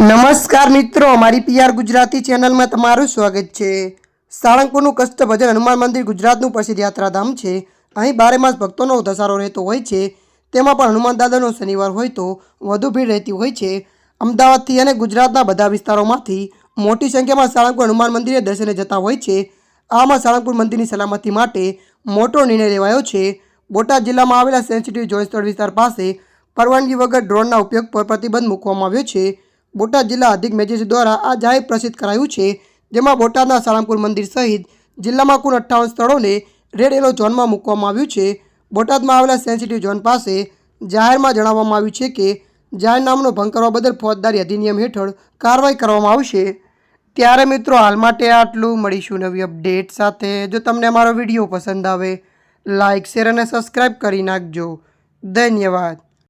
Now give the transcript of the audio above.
નમસ્કાર મિત્રો, અમારી પીઆર ગુજરાતી ચેનલમાં તમારું સ્વાગત છે. સાળંગપુરનું કષ્ટભજન હનુમાન મંદિર ગુજરાતનું પ્રસિદ્ધ યાત્રાધામ છે. અહીં બારે માસ ભક્તોનો ધસારો રહેતો હોય છે. તેમાં પણ હનુમાન દાદાનો શનિવાર હોય તો વધુ ભીડ રહેતી હોય છે. અમદાવાદથી અને ગુજરાતના બધા વિસ્તારોમાંથી મોટી સંખ્યામાં સાળંગપુર હનુમાન મંદિરે દર્શને જતા હોય છે. આમાં સાળંગપુર મંદિરની સલામતી માટે મોટો નિર્ણય લેવાયો છે. બોટાદ જિલ્લામાં આવેલા સેન્સિટિવ સ્થળ વિસ્તાર પાસે પરવાનગી વગર ડ્રોનના ઉપયોગ પર પ્રતિબંધ મૂકવામાં આવ્યો છે. બોટાદ જિલ્લા અધિક મેજિસ્ટ્રેટ દ્વારા આ જાહેર પ્રસિદ્ધ કરાયું છે, જેમાં બોટાદના સાળંગપુર મંદિર સહિત જિલ્લામાં કુલ અઠ્ઠાવન સ્થળોને રેડ એલો ઝોનમાં મૂકવામાં આવ્યું છે. બોટાદમાં આવેલા સેન્સિટિવ ઝોન પાસે જાહેરમાં જણાવવામાં આવ્યું છે કે જાહેરનામાનો ભંગ કરવા બદલ ફોજદારી અધિનિયમ હેઠળ કાર્યવાહી કરવામાં આવશે. ત્યારે મિત્રો, હાલ માટે આટલું. મળીશું નવી અપડેટ સાથે. જો તમને અમારો વીડિયો પસંદ આવે લાઇક શેર અને સબસ્ક્રાઈબ કરી નાખજો. ધન્યવાદ.